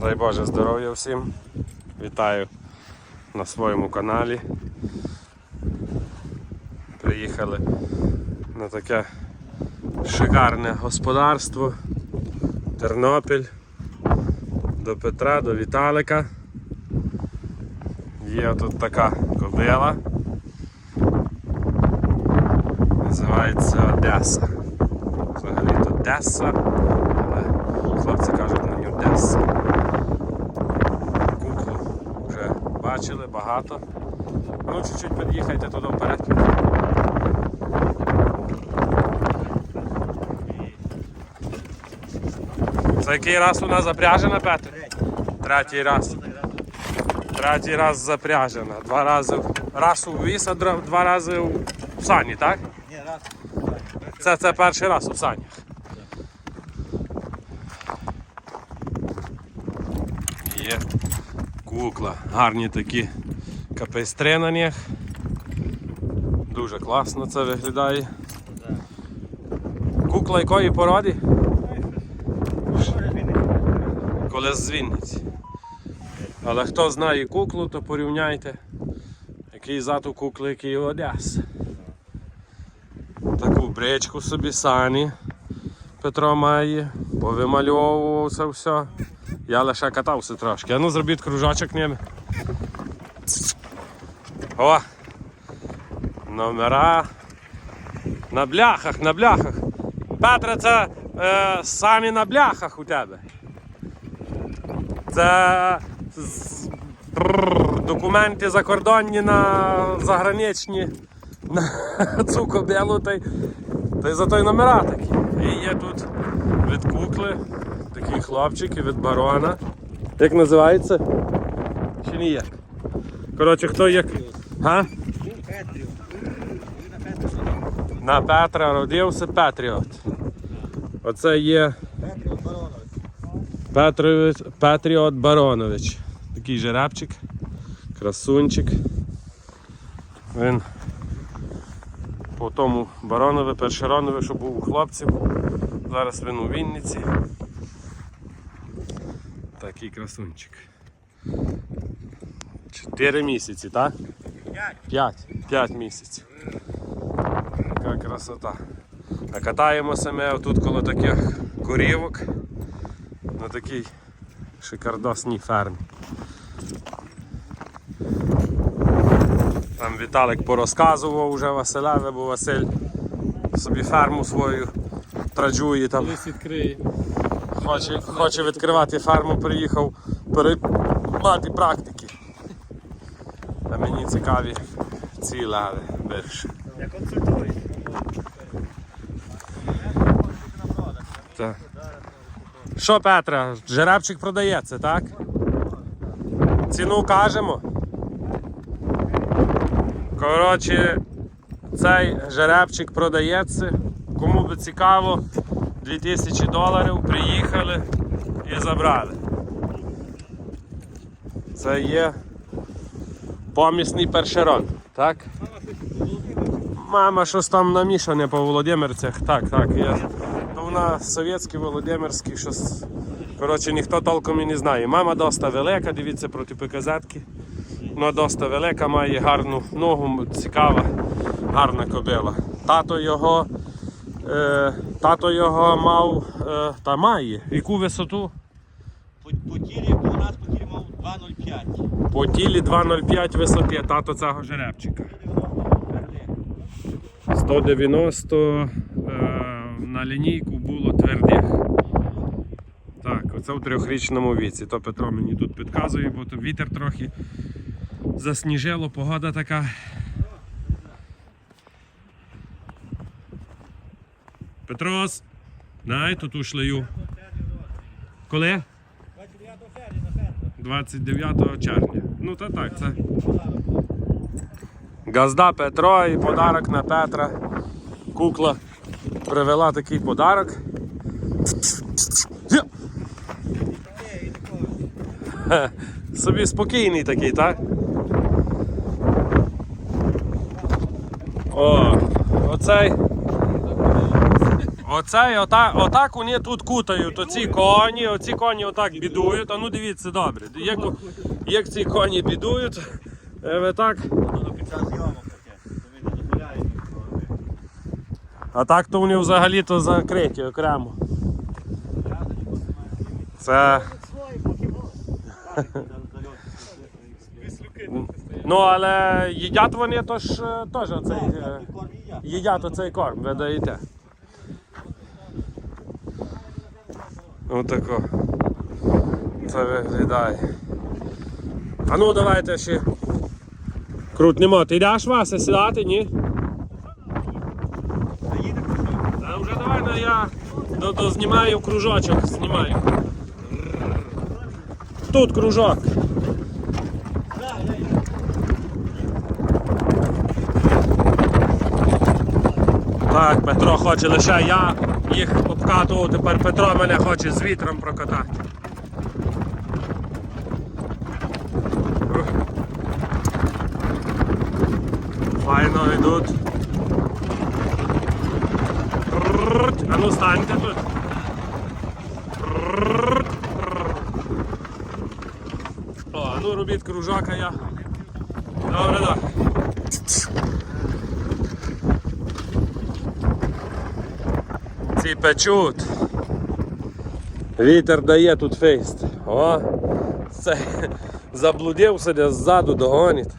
Дай Боже здоров'я всім. Вітаю на своєму каналі. Приїхали на таке шикарне господарство. Тернопіль. До Петра, до Віталика. Є тут така кобила. Називається Одеса. Взагалі то Одеса, але хлопці кажуть на нього Одеса. Куклу вже бачили багато. Ну, чуть-чуть під'їхайте туди вперед. Це який раз вона запряжена, Петр? Третій раз. Третій раз запряжена. Два рази раз у віс, а два рази у сані, так? Ні, раз. Це, це перший раз у санях. Є кукла. Гарні такі капейстри на них. Дуже класно це виглядає. Кукла якої породи? Коли з. Але хто знає куклу, то порівняйте, який зад у кукли, який у Одеси. Таку бричку собі сані Петро має, повимальовував це все. Я лише катався трошки. А ну зробіть кружочок ними. О! Номера. На бляхах, на бляхах. Петре, це е, самі на бляхах у тебе. Це документи закордонні на заграничні на цю кобилу, та й, за той номера такі. І є тут від кукли, такі хлопчики від барона. Як називається? Чи не як? Коротше, хто як. Га? На Петра родився Петріот. Оце є. Петрович, Петріот Баронович. Такий жеребчик, красунчик. Він по тому Баронове, Першеронове, що був у хлопців. Зараз він у Вінниці. Такий красунчик. Чотири місяці, так? П'ять. П'ять. Місяців. Яка красота. А катаємося ми тут коло таких корівок на такій шикардосній фермі. Там Віталик порозказував уже Василеве, бо Василь собі ферму свою траджує там. Колись відкриє. Хоче, хоче відкривати ферму, приїхав переймати практики. А мені цікаві ці леви більше. Я консультую. Так. Що, Петра, жеребчик продається, так? Ціну кажемо. Коротше, цей жеребчик продається. Кому би цікаво, 2000 доларів приїхали і забрали. Це є помісний першерон, так? Мама щось там намішане по Володимирцях. Так, так. Я... То вона совєтський, Володимирський, щось. Коротше, ніхто толком і не знає. Мама доста велика, дивіться проти показатки. Вона доста велика, має гарну ногу, цікава, гарна кобила. Тато його, е, тато його мав е, та має. Яку висоту? По, по тілі у нас по тілі мав 2,05. По тілі 2,05 висоти, тато цього жеребчика. 190 е, на лінійку було твердих. Так, оце в трьохрічному віці. То Петро мені тут підказує, бо то вітер трохи засніжило, погода така. Петрос, дай тут ушлею. Коли? 29 червня. Ну то так, це. Газда Петро і подарок на Петра. Кукла привела такий подарок. Собі спокійний такий, так? О, оцей. Оце, отак, отак вони тут кутають, оці коні, оці коні отак бідують. А ну дивіться добре. Як, як ці коні бідують, е, ви так. То. А так то вони взагалі-то закриті окремо. Це. Ну але їдять вони то ж е, теж оцей. е, Їдять оцей корм, ви даєте. Отако. Це виглядає. А ну давайте ще. Крутнемо. Ти йдеш Вася сідати, ні? Та вже давай ну, я до, до, знімаю кружочок, знімаю. Тут кружок. Так, Петро хоче лише я їх обкатував, тепер Петро мене хоче з вітром прокатати. Файно йдуть. А ну станьте тут. О, а ну робіть кружака я. Добре, так. Ці печуть. Вітер дає тут фейст. О, це заблудився десь ззаду догонить.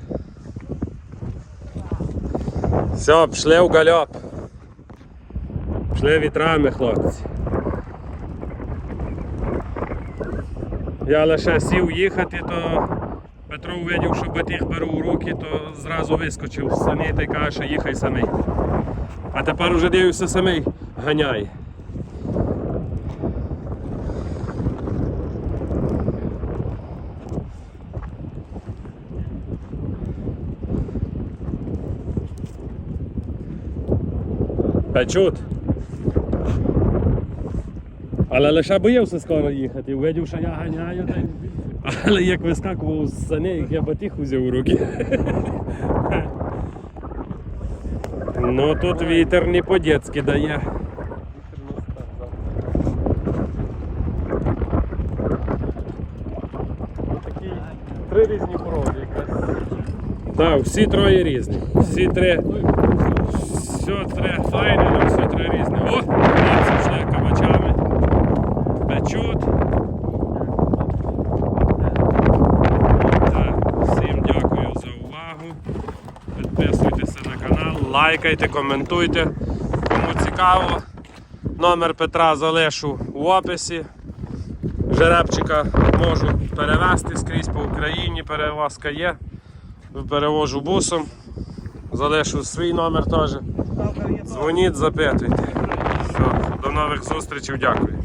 Все, пішли в гальоп. Пішли вітрами, хлопці. Я лише сів їхати, то Петро увидів, що батіг беру в руки, то зразу вискочив з сані та й каже, що їхай самий. А тепер уже дивився самий ганяє. Печуть. Але лише боявся скоро їхати, увидів, що я ганяю, але як вискакував з саней, я батіг узяв у руки. Ну тут вітер не по-дєцьки дає. Такі три різні породи якраз. Так, всі троє різні. Всі три. Все три файне, але всі три різні. О! Хлопці пішли кабачами. Печуть. Всім дякую за увагу. Підписуйтеся на канал, лайкайте, коментуйте. Кому цікаво. Номер Петра залишу в описі. Жеребчика можу перевезти скрізь по Україні, перевозка є. Перевожу бусом. Залишу свій номер теж. Дзвоніть, запитуйте. Все, до нових зустрічей, дякую.